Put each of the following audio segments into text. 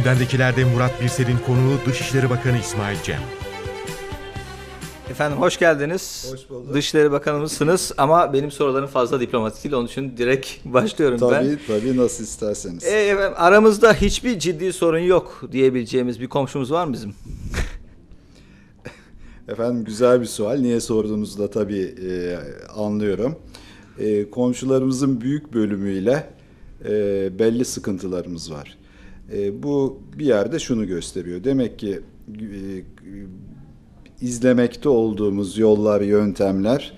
Gündemdekilerde Murat Birsel'in konuğu Dışişleri Bakanı İsmail Cem. Efendim hoş geldiniz. Hoş bulduk. Dışişleri Bakanımızsınız ama benim sorularım fazla diplomatik değil. Onun için direkt başlıyorum ben. Tabii tabii nasıl isterseniz. E, efendim, aramızda hiçbir ciddi sorun yok diyebileceğimiz bir komşumuz var mı bizim? Efendim güzel bir sual. Niye sorduğunuzu da tabii e, anlıyorum. E, komşularımızın büyük bölümüyle e, belli sıkıntılarımız var. E, bu bir yerde şunu gösteriyor. Demek ki e, izlemekte olduğumuz yollar, yöntemler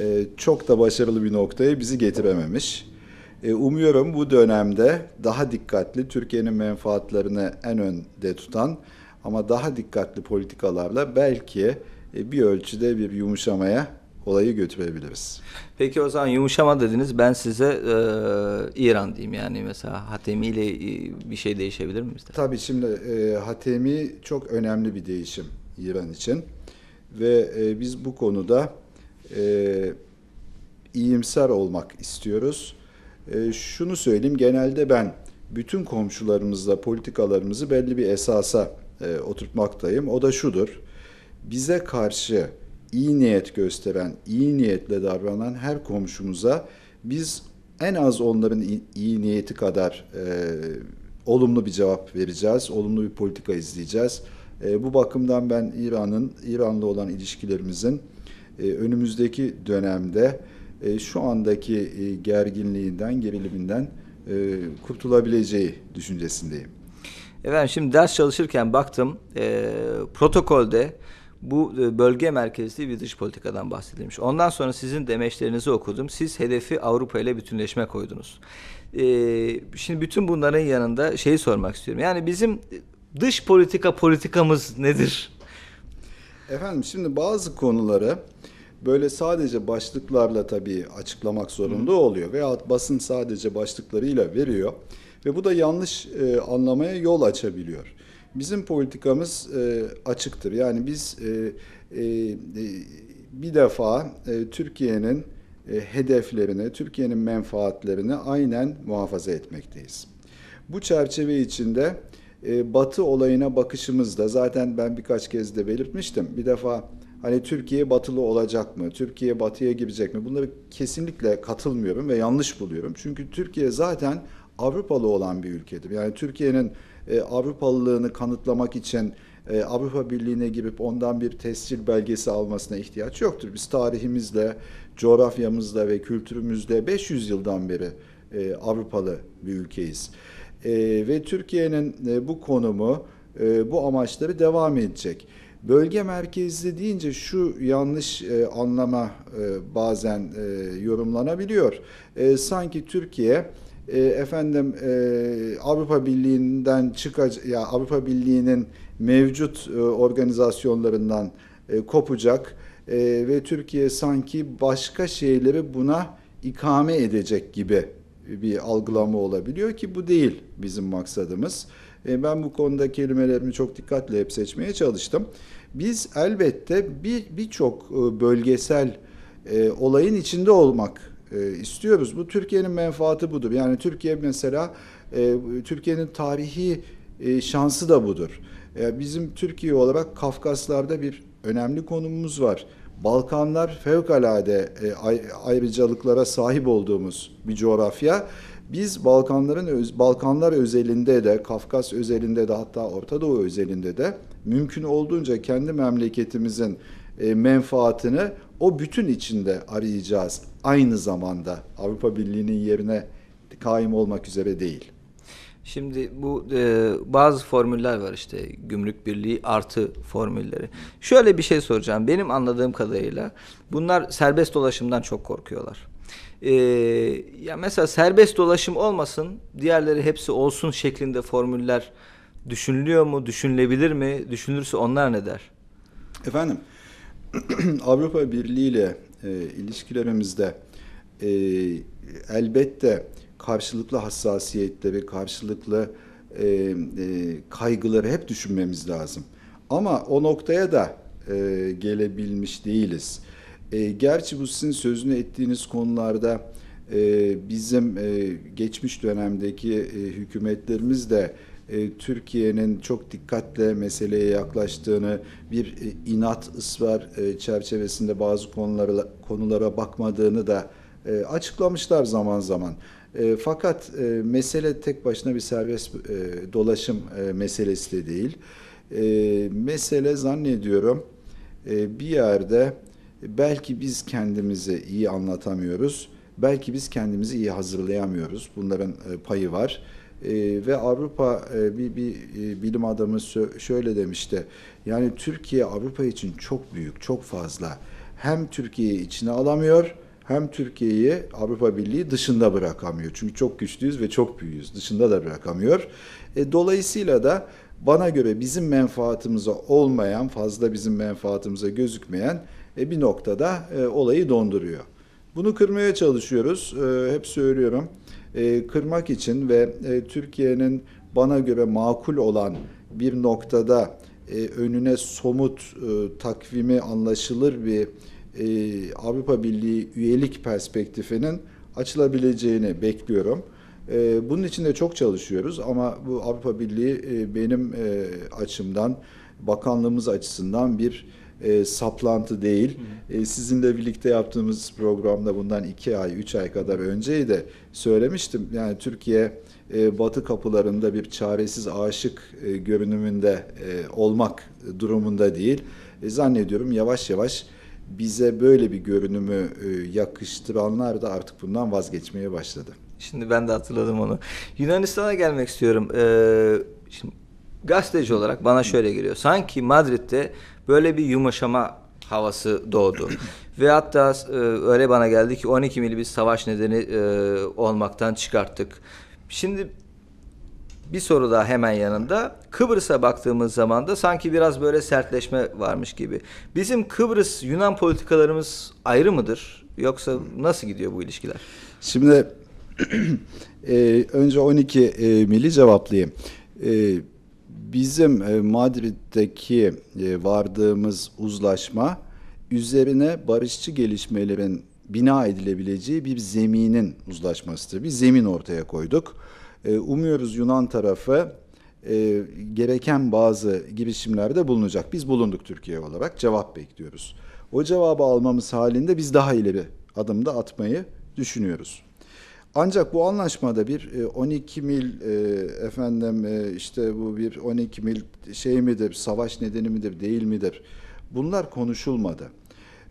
e, çok da başarılı bir noktaya bizi getirememiş. E, umuyorum bu dönemde daha dikkatli, Türkiye'nin menfaatlerini en önde tutan ama daha dikkatli politikalarla belki e, bir ölçüde bir yumuşamaya olayı götürebiliriz. Peki o zaman yumuşama dediniz. Ben size e, İran diyeyim yani mesela Hatemi ile e, bir şey değişebilir mi bizde? Tabii şimdi e, Hatemi çok önemli bir değişim İran için ve e, biz bu konuda e, iyimser olmak istiyoruz. E, şunu söyleyeyim, genelde ben bütün komşularımızla politikalarımızı belli bir esasa e, oturtmaktayım. O da şudur, bize karşı iyi niyet gösteren, iyi niyetle davranan her komşumuza biz en az onların iyi, niyeti kadar e, olumlu bir cevap vereceğiz, olumlu bir politika izleyeceğiz. E, bu bakımdan ben İran'ın, İran'la olan ilişkilerimizin e, önümüzdeki dönemde e, şu andaki e, gerginliğinden, geriliminden e, kurtulabileceği düşüncesindeyim. Efendim şimdi ders çalışırken baktım e, protokolde bu e, bölge merkezli bir dış politikadan bahsedilmiş. Ondan sonra sizin demeçlerinizi okudum. Siz hedefi Avrupa ile bütünleşme koydunuz. E, şimdi bütün bunların yanında şeyi sormak istiyorum. Yani bizim dış politika politikamız nedir? Efendim şimdi bazı konuları böyle sadece başlıklarla tabii açıklamak zorunda oluyor veyahut basın sadece başlıklarıyla veriyor ve bu da yanlış e, anlamaya yol açabiliyor. Bizim politikamız e, açıktır. Yani biz e, e, e, bir defa e, Türkiye'nin e, hedeflerini, Türkiye'nin menfaatlerini aynen muhafaza etmekteyiz. Bu çerçeve içinde e, Batı olayına bakışımızda zaten ben birkaç kez de belirtmiştim. Bir defa hani Türkiye batılı olacak mı? Türkiye batıya girecek mi? Bunları kesinlikle katılmıyorum ve yanlış buluyorum. Çünkü Türkiye zaten Avrupalı olan bir ülkedir. Yani Türkiye'nin e, Avrupalılığını kanıtlamak için e, Avrupa Birliği'ne girip ondan bir tescil belgesi almasına ihtiyaç yoktur. Biz tarihimizle, coğrafyamızla ve kültürümüzle 500 yıldan beri e, Avrupalı bir ülkeyiz. Ve Türkiye'nin bu konumu, bu amaçları devam edecek. Bölge merkezli deyince şu yanlış anlama bazen yorumlanabiliyor. Sanki Türkiye e, efendim e, Avrupa Birliği'nden çıkacak ya Avrupa Birliği'nin mevcut e, organizasyonlarından e, kopacak e, ve Türkiye sanki başka şeyleri buna ikame edecek gibi bir algılama olabiliyor ki bu değil bizim maksadımız. E, ben bu konuda kelimelerimi çok dikkatle hep seçmeye çalıştım. Biz elbette bir birçok e, bölgesel e, olayın içinde olmak e, istiyoruz. Bu Türkiye'nin menfaati budur. Yani Türkiye mesela e, Türkiye'nin tarihi e, şansı da budur. E, bizim Türkiye olarak Kafkaslar'da bir önemli konumumuz var. Balkanlar fevkalade e, ay- ayrıcalıklara sahip olduğumuz bir coğrafya. Biz Balkanların Balkanlar özelinde de, Kafkas özelinde de hatta Orta Doğu özelinde de mümkün olduğunca kendi memleketimizin e, menfaatini o bütün içinde arayacağız. Aynı zamanda Avrupa Birliği'nin yerine kaim olmak üzere değil. Şimdi bu e, bazı formüller var işte gümrük birliği artı formülleri. Şöyle bir şey soracağım. Benim anladığım kadarıyla bunlar serbest dolaşımdan çok korkuyorlar. E, ya mesela serbest dolaşım olmasın, diğerleri hepsi olsun şeklinde formüller düşünülüyor mu, düşünülebilir mi? Düşünülürse onlar ne der? Efendim, Avrupa Birliği ile e, ilişkilerimizde e, elbette karşılıklı hassasiyetleri, karşılıklı e, e, kaygıları hep düşünmemiz lazım. Ama o noktaya da e, gelebilmiş değiliz. E, gerçi bu sizin sözünü ettiğiniz konularda e, bizim e, geçmiş dönemdeki e, hükümetlerimiz de Türkiye'nin çok dikkatle meseleye yaklaştığını, bir e, inat ısrar e, çerçevesinde bazı konulara konulara bakmadığını da e, açıklamışlar zaman zaman. E, fakat e, mesele tek başına bir serbest e, dolaşım e, meselesi de değil. E, mesele zannediyorum e, bir yerde belki biz kendimizi iyi anlatamıyoruz, belki biz kendimizi iyi hazırlayamıyoruz. Bunların e, payı var. E, ve Avrupa e, bir, bir e, bilim adamı şöyle demişti. Yani Türkiye Avrupa için çok büyük, çok fazla. Hem Türkiye'yi içine alamıyor, hem Türkiye'yi Avrupa Birliği dışında bırakamıyor. Çünkü çok güçlüyüz ve çok büyüğüz. Dışında da bırakamıyor. E, dolayısıyla da bana göre bizim menfaatimize olmayan, fazla bizim menfaatimize gözükmeyen e, bir noktada e, olayı donduruyor. Bunu kırmaya çalışıyoruz. E, hep söylüyorum. E, kırmak için ve e, Türkiye'nin bana göre makul olan bir noktada e, önüne somut takvimi anlaşılır bir Avrupa Birliği üyelik perspektifinin açılabileceğini bekliyorum. Bunun için de çok çalışıyoruz ama bu Avrupa Birliği benim açımdan, bakanlığımız açısından bir e, saplantı değil. E, sizinle birlikte yaptığımız programda bundan iki ay, üç ay kadar önceydi söylemiştim. Yani Türkiye e, batı kapılarında bir çaresiz aşık e, görünümünde e, olmak durumunda değil. E, zannediyorum yavaş yavaş bize böyle bir görünümü e, yakıştıranlar da artık bundan vazgeçmeye başladı. Şimdi ben de hatırladım onu. Yunanistan'a gelmek istiyorum. Ee, şimdi gazeteci olarak bana şöyle geliyor. Sanki Madrid'de böyle bir yumuşama havası doğdu. Ve hatta e, öyle bana geldi ki 12 mili bir savaş nedeni e, olmaktan çıkarttık. Şimdi bir soru daha hemen yanında. Kıbrıs'a baktığımız zaman da sanki biraz böyle sertleşme varmış gibi. Bizim Kıbrıs Yunan politikalarımız ayrı mıdır? Yoksa nasıl gidiyor bu ilişkiler? Şimdi e, önce 12 e, mili cevaplayayım. E, bizim e, Madrid'deki e, vardığımız uzlaşma üzerine barışçı gelişmelerin bina edilebileceği bir zeminin uzlaşmasıdır. Bir zemin ortaya koyduk. E, umuyoruz Yunan tarafı gereken bazı girişimlerde bulunacak. Biz bulunduk Türkiye olarak. Cevap bekliyoruz. O cevabı almamız halinde biz daha ileri adımda atmayı düşünüyoruz. Ancak bu anlaşmada bir e, 12 mil e, efendim e, işte bu bir 12 mil şey midir, savaş nedeni midir, değil midir? Bunlar konuşulmadı.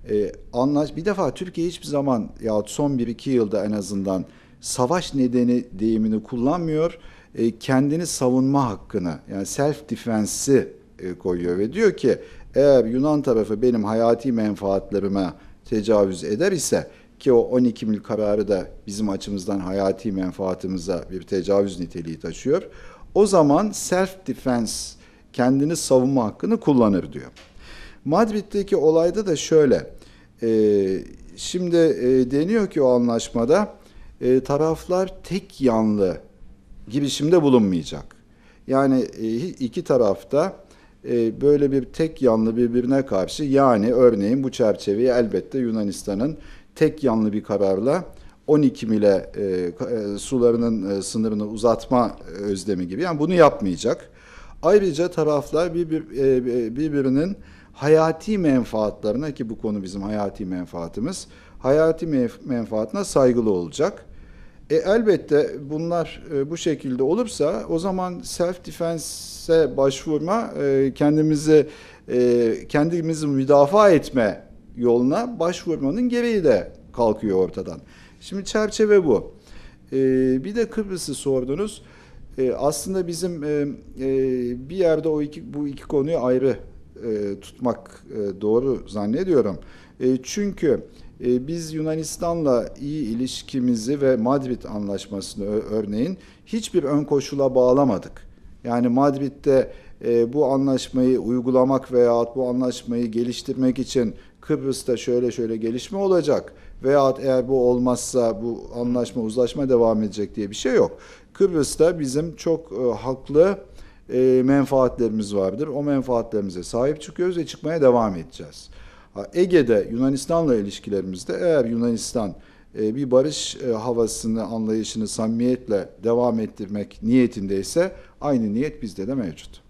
E, anlaş bir defa Türkiye hiçbir zaman ya son 1-2 yılda en azından savaş nedeni deyimini kullanmıyor. E, kendini savunma hakkını yani self defense'i e, koyuyor ve diyor ki eğer Yunan tarafı benim hayati menfaatlerime tecavüz eder ise ki o 12 mil kararı da bizim açımızdan hayati menfaatimize bir tecavüz niteliği taşıyor. O zaman self defense kendini savunma hakkını kullanır diyor. Madrid'deki olayda da şöyle. E, şimdi e, deniyor ki o anlaşmada e, taraflar tek yanlı girişimde bulunmayacak. Yani e, iki tarafta e, böyle bir tek yanlı birbirine karşı yani örneğin bu çerçeveyi elbette Yunanistan'ın tek yanlı bir kararla 12 mile e, e, sularının e, sınırını uzatma özlemi gibi yani bunu yapmayacak. Ayrıca taraflar birbir, e, birbirinin hayati menfaatlerine ki bu konu bizim hayati menfaatimiz hayati menf- menfaatine saygılı olacak. E, elbette bunlar e, bu şekilde olursa o zaman self defense'e başvurma e, kendimizi e, kendimizi müdafaa etme yoluna başvurmanın gereği de kalkıyor ortadan. Şimdi çerçeve bu. E, bir de Kıbrıs'ı sordunuz. E, aslında bizim e, e, bir yerde o iki bu iki konuyu ayrı e, tutmak e, doğru zannediyorum. E, çünkü e, biz Yunanistan'la iyi ilişkimizi ve Madrid Anlaşması'nı örneğin hiçbir ön koşula bağlamadık. Yani Madrid'de e, bu anlaşmayı uygulamak veya bu anlaşmayı geliştirmek için Kıbrıs'ta şöyle şöyle gelişme olacak veyahut eğer bu olmazsa bu anlaşma uzlaşma devam edecek diye bir şey yok. Kıbrıs'ta bizim çok e, haklı e, menfaatlerimiz vardır. O menfaatlerimize sahip çıkıyoruz ve çıkmaya devam edeceğiz. Ege'de Yunanistan'la ilişkilerimizde eğer Yunanistan e, bir barış e, havasını, anlayışını samimiyetle devam ettirmek niyetindeyse aynı niyet bizde de mevcut.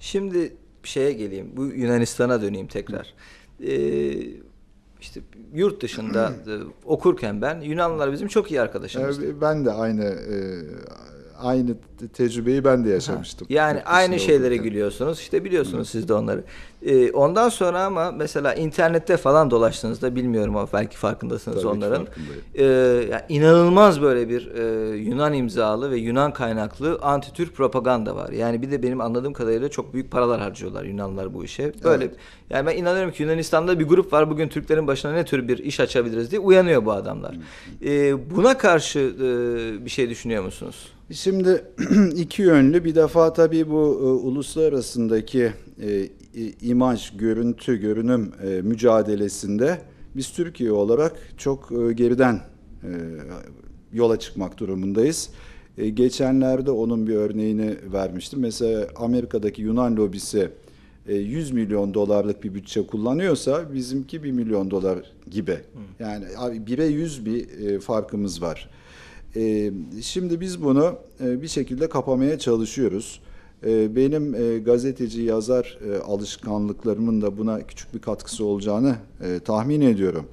Şimdi şeye geleyim. Bu Yunanistan'a döneyim tekrar. Ee, işte yurt dışında e, okurken ben Yunanlılar bizim çok iyi arkadaşımızdı. E, Ben de aynı e, aynı te- tecrübeyi ben de yaşamıştım. Yani Yurt aynı dışında şeylere okurken. gülüyorsunuz. İşte biliyorsunuz siz de onları. Ee, ondan sonra ama mesela internette falan dolaştığınızda bilmiyorum ama belki farkındasınız Tabii onların. Ee, yani inanılmaz böyle bir e, Yunan imzalı ve Yunan kaynaklı anti-Türk propaganda var. Yani bir de benim anladığım kadarıyla çok büyük paralar harcıyorlar Yunanlılar bu işe. Böyle Evet. yani ben inanıyorum ki Yunanistan'da bir grup var bugün Türklerin başına ne tür bir iş açabiliriz diye uyanıyor bu adamlar. Ee, buna karşı e, bir şey düşünüyor musunuz? Şimdi iki yönlü bir defa tabii bu e, uluslararasındaki e, imaj, görüntü, görünüm e, mücadelesinde biz Türkiye olarak çok e, geriden e, yola çıkmak durumundayız. E, geçenlerde onun bir örneğini vermiştim. Mesela Amerika'daki Yunan lobisi e, 100 milyon dolarlık bir bütçe kullanıyorsa bizimki 1 milyon dolar gibi. Yani abi 1'e 100 bir e, farkımız var. E, şimdi biz bunu e, bir şekilde kapamaya çalışıyoruz. E, benim e, gazeteci yazar e, alışkanlıklarımın da buna küçük bir katkısı olacağını tahmin ediyorum.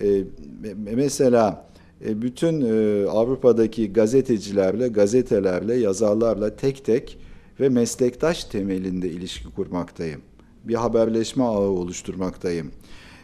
E, me- mesela bütün Avrupa'daki gazetecilerle, gazetelerle, yazarlarla tek tek ve meslektaş temelinde ilişki kurmaktayım. Bir haberleşme ağı oluşturmaktayım.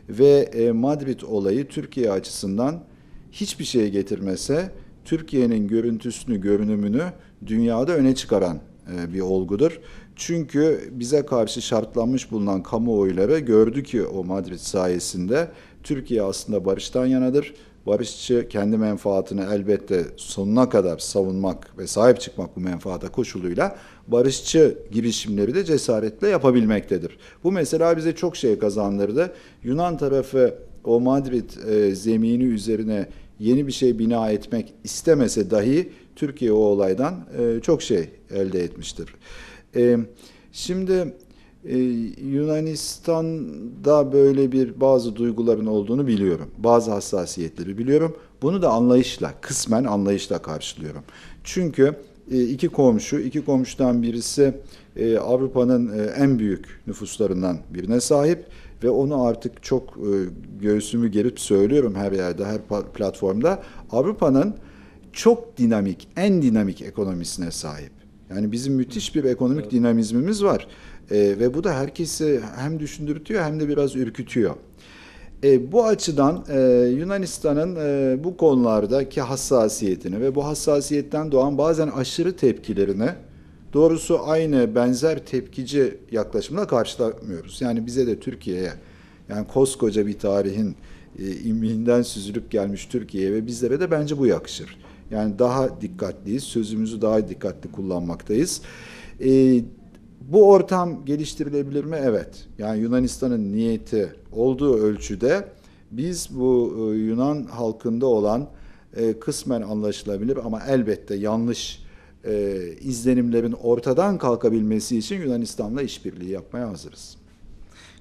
Ve Madrid olayı Türkiye açısından hiçbir şey getirmese Türkiye'nin görüntüsünü, görünümünü dünyada öne çıkaran e, bir olgudur. Çünkü bize karşı şartlanmış bulunan kamuoyları gördü ki o Madrid sayesinde Türkiye aslında barıştan yanadır. Barışçı kendi menfaatini elbette sonuna kadar savunmak ve sahip çıkmak bu menfaata koşuluyla barışçı girişimleri de cesaretle yapabilmektedir. Bu mesela bize çok şey kazandırdı. Yunan tarafı o Madrid e, zemini üzerine yeni bir şey bina etmek istemese dahi Türkiye o olaydan e, çok şey elde etmiştir. E, şimdi e, Yunanistan'da böyle bir bazı duyguların olduğunu biliyorum. Bazı hassasiyetleri biliyorum. Bunu da anlayışla, kısmen anlayışla karşılıyorum. Çünkü iki komşu, iki komşudan birisi Avrupa'nın en büyük nüfuslarından birine sahip ve onu artık çok e, göğsümü gerip söylüyorum her yerde, her platformda. Avrupa'nın çok dinamik, en dinamik ekonomisine sahip. Yani bizim müthiş bir ekonomik dinamizmimiz var. E, ve bu da herkesi hem düşündürtüyor hem de biraz ürkütüyor. E, bu açıdan e, Yunanistan'ın e, bu konulardaki hassasiyetini ve bu hassasiyetten doğan bazen aşırı tepkilerini doğrusu aynı benzer tepkici yaklaşımla karşılamıyoruz. Yani bize de Türkiye'ye yani koskoca bir tarihin e, imhinden süzülüp gelmiş Türkiye'ye ve bizlere de bence bu yakışır. Yani daha dikkatliyiz, sözümüzü daha dikkatli kullanmaktayız. E, bu ortam geliştirilebilir mi? Evet. Yani Yunanistan'ın niyeti olduğu ölçüde biz bu e, Yunan halkında olan e, kısmen anlaşılabilir ama elbette yanlış e, izlenimlerin ortadan kalkabilmesi için Yunanistan'la işbirliği yapmaya hazırız.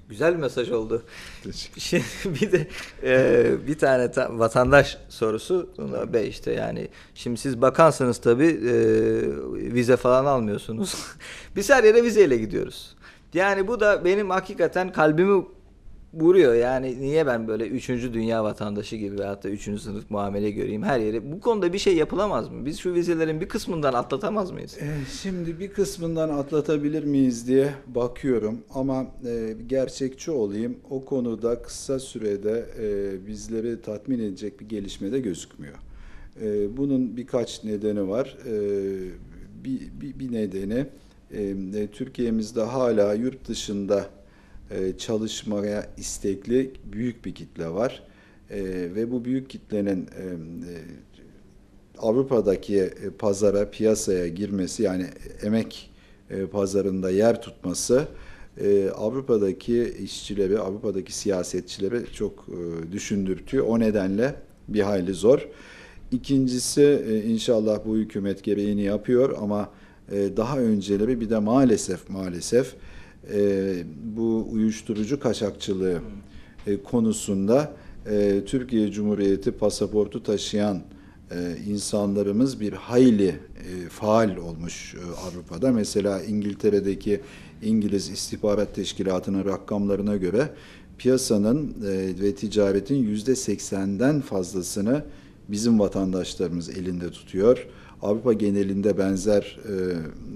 Güzel bir mesaj oldu. Şimdi bir de e, bir tane ta- vatandaş sorusu Buna Bey işte yani şimdi siz bakansınız tabii e, vize falan almıyorsunuz. Biz her yere vizeyle gidiyoruz. Yani bu da benim hakikaten kalbimi vuruyor. Yani niye ben böyle üçüncü dünya vatandaşı gibi veyahut da üçüncü sınıf muamele göreyim her yere. Bu konuda bir şey yapılamaz mı? Biz şu vizelerin bir kısmından atlatamaz mıyız? E, Şimdi bir kısmından atlatabilir miyiz diye bakıyorum ama e, gerçekçi olayım. O konuda kısa sürede e, bizleri tatmin edecek bir gelişme de gözükmüyor. E, bunun birkaç nedeni var. E, bir, bir, bir nedeni e, Türkiye'mizde hala yurt dışında e, çalışmaya istekli büyük bir kitle var. E, ve bu büyük kitlenin e, Avrupa'daki pazara, piyasaya girmesi yani emek pazarında yer tutması Avrupa'daki işçileri, Avrupa'daki siyasetçileri çok düşündürtüyor. O nedenle bir hayli zor. İkincisi inşallah bu hükümet gereğini yapıyor ama e, daha önceleri bir de maalesef maalesef e, bu uyuşturucu kaçakçılığı e, konusunda e, Türkiye Cumhuriyeti pasaportu taşıyan e, insanlarımız bir hayli e, faal olmuş e, Avrupa'da. Mesela İngiltere'deki İngiliz İstihbarat Teşkilatı'nın rakamlarına göre piyasanın e, ve ticaretin yüzde seksenden fazlasını bizim vatandaşlarımız elinde tutuyor. Avrupa genelinde benzer e,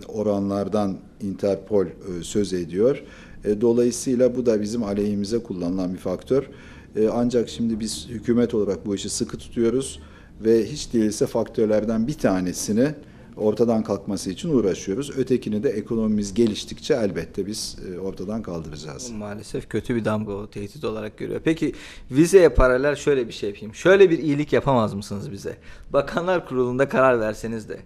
oranlardan Interpol e, söz ediyor. E, dolayısıyla bu da bizim aleyhimize kullanılan bir faktör. E, ancak şimdi biz hükümet olarak bu işi sıkı tutuyoruz ve hiç değilse faktörlerden bir tanesini ortadan kalkması için uğraşıyoruz. Ötekini de ekonomimiz geliştikçe elbette biz e, ortadan kaldıracağız. Maalesef kötü bir damga o tehdit olarak görüyor. Peki vizeye paralel şöyle bir şey yapayım. Şöyle bir iyilik yapamaz mısınız bize? Bakanlar Kurulu'nda karar verseniz de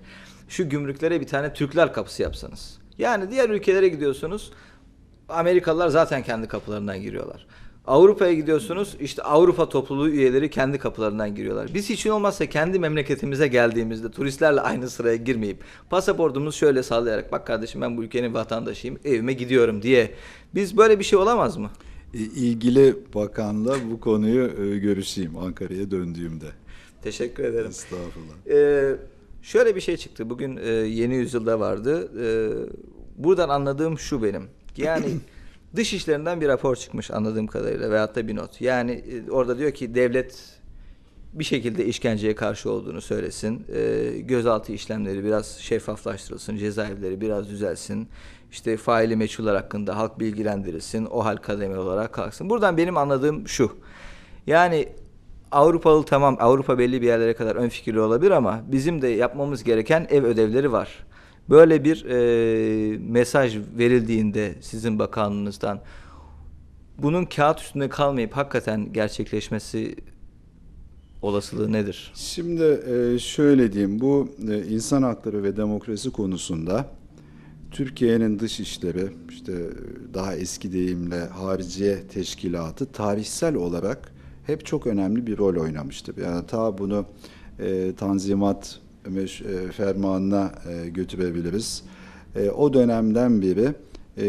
şu gümrüklere bir tane Türkler kapısı yapsanız. Yani diğer ülkelere gidiyorsunuz. Amerikalılar zaten kendi kapılarından giriyorlar. Avrupa'ya gidiyorsunuz işte Avrupa topluluğu üyeleri kendi kapılarından giriyorlar. Biz hiç olmazsa kendi memleketimize geldiğimizde turistlerle aynı sıraya girmeyip pasaportumuz şöyle sallayarak bak kardeşim ben bu ülkenin vatandaşıyım evime gidiyorum diye. Biz böyle bir şey olamaz mı? İlgili bakanla bu konuyu e, görüşeyim Ankara'ya döndüğümde. Teşekkür ederim. Estağfurullah. Ee, şöyle bir şey çıktı. Bugün e, yeni yüzyılda vardı. Ee, buradan anladığım şu benim. Yani dış işlerinden bir rapor çıkmış anladığım kadarıyla veyahut da bir not. Yani e, orada diyor ki devlet bir şekilde işkenceye karşı olduğunu söylesin. Ee, gözaltı işlemleri biraz şeffaflaştırılsın. Cezaevleri biraz düzelsin. İşte faili meçhuller hakkında halk bilgilendirilsin. O hal kademeli olarak kalksın. Buradan benim anladığım şu. Yani Avrupalı tamam Avrupa belli bir yerlere kadar ön fikirli olabilir ama bizim de yapmamız gereken ev ödevleri var. Böyle bir e, mesaj verildiğinde sizin bakanlığınızdan bunun kağıt üstünde kalmayıp hakikaten gerçekleşmesi olasılığı nedir? Şimdi e, şöyle diyeyim, bu e, insan hakları ve demokrasi konusunda Türkiye'nin dış işleri, işte daha eski deyimle hariciye teşkilatı tarihsel olarak hep çok önemli bir rol oynamıştır. Yani ta bunu e, Tanzimat fermanına e, götürebiliriz. E, o dönemden beri e,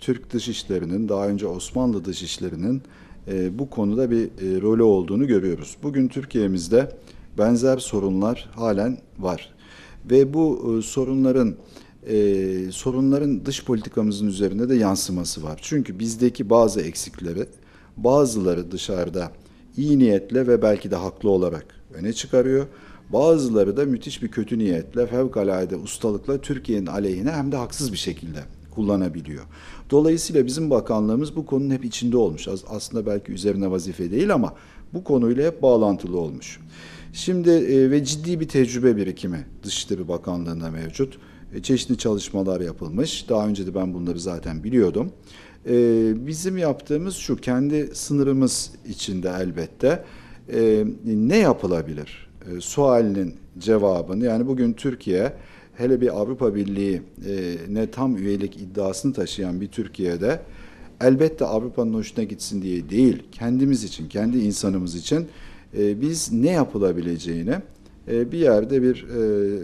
Türk dışişlerinin, daha önce Osmanlı dışişlerinin e, bu konuda bir e, rolü olduğunu görüyoruz. Bugün Türkiye'mizde benzer sorunlar halen var ve bu e, sorunların e, sorunların dış politikamızın üzerinde de yansıması var. Çünkü bizdeki bazı eksikleri bazıları dışarıda iyi niyetle ve belki de haklı olarak öne çıkarıyor. Bazıları da müthiş bir kötü niyetle, fevkalade ustalıkla Türkiye'nin aleyhine hem de haksız bir şekilde kullanabiliyor. Dolayısıyla bizim bakanlığımız bu konunun hep içinde olmuş. Aslında belki üzerine vazife değil ama bu konuyla hep bağlantılı olmuş. Şimdi e, ve ciddi bir tecrübe birikimi Dışişleri Bakanlığı'nda mevcut. E, çeşitli çalışmalar yapılmış. Daha önce de ben bunları zaten biliyordum. E, bizim yaptığımız şu, kendi sınırımız içinde elbette e, ne yapılabilir? E, sualinin cevabını yani bugün Türkiye hele bir Avrupa Birliği ne tam üyelik iddiasını taşıyan bir Türkiye'de elbette Avrupa'nın hoşuna gitsin diye değil, kendimiz için, kendi insanımız için e, biz ne yapılabileceğini e, bir yerde bir e,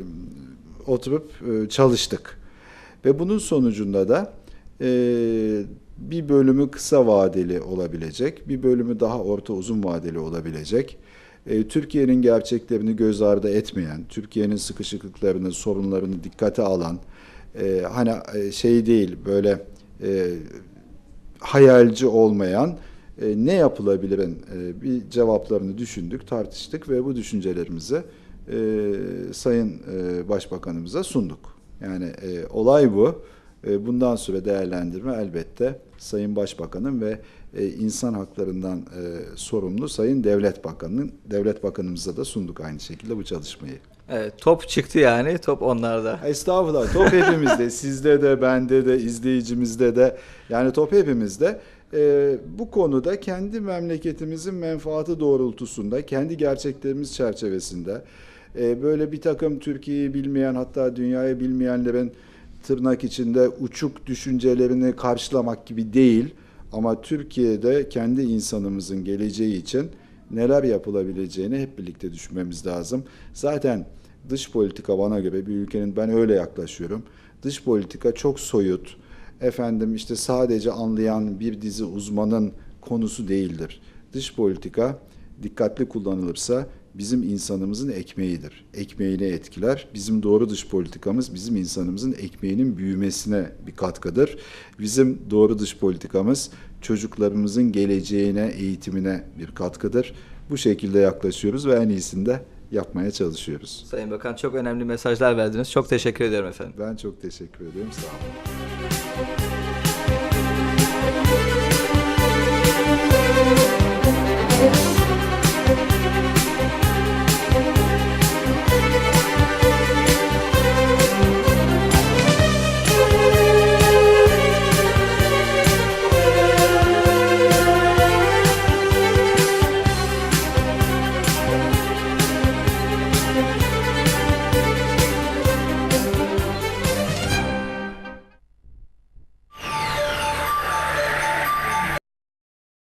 oturup çalıştık. Ve bunun sonucunda da bir bölümü kısa vadeli olabilecek, bir bölümü daha orta uzun vadeli olabilecek. E, Türkiye'nin gerçeklerini göz ardı etmeyen, Türkiye'nin sıkışıklıklarını, sorunlarını dikkate alan, e, hani e, şey değil böyle hayalci olmayan ne yapılabilirin bir cevaplarını düşündük, tartıştık ve bu düşüncelerimizi Sayın e, Başbakanımıza sunduk. Yani olay bu. Bundan sonra değerlendirme elbette Sayın Başbakanın ve e, insan haklarından e, sorumlu Sayın Devlet Bakanı'nın Devlet Bakanımıza da sunduk aynı şekilde bu çalışmayı. Evet, top çıktı yani. Top onlarda. Estağfurullah. Top hepimizde. Sizde de, bende de, izleyicimizde de. Yani top hepimizde. Ee, bu konuda kendi memleketimizin menfaati doğrultusunda, kendi gerçeklerimiz çerçevesinde e, böyle bir takım Türkiye'yi bilmeyen hatta dünyayı bilmeyenlerin tırnak içinde uçuk düşüncelerini karşılamak gibi değil. Ama Türkiye'de kendi insanımızın geleceği için neler yapılabileceğini hep birlikte düşünmemiz lazım. Zaten dış politika bana göre bir ülkenin ben öyle yaklaşıyorum. Dış politika çok soyut. Efendim işte sadece anlayan bir dizi uzmanın konusu değildir. Dış politika dikkatli kullanılırsa bizim insanımızın ekmeğidir. Ekmeğini etkiler. Bizim doğru dış politikamız bizim insanımızın ekmeğinin büyümesine bir katkıdır. Bizim doğru dış politikamız çocuklarımızın geleceğine, eğitimine bir katkıdır. Bu şekilde yaklaşıyoruz ve en iyisini de yapmaya çalışıyoruz. Sayın Bakan çok önemli mesajlar verdiniz. Çok teşekkür ediyorum efendim. Ben çok teşekkür ediyorum. Sağ olun.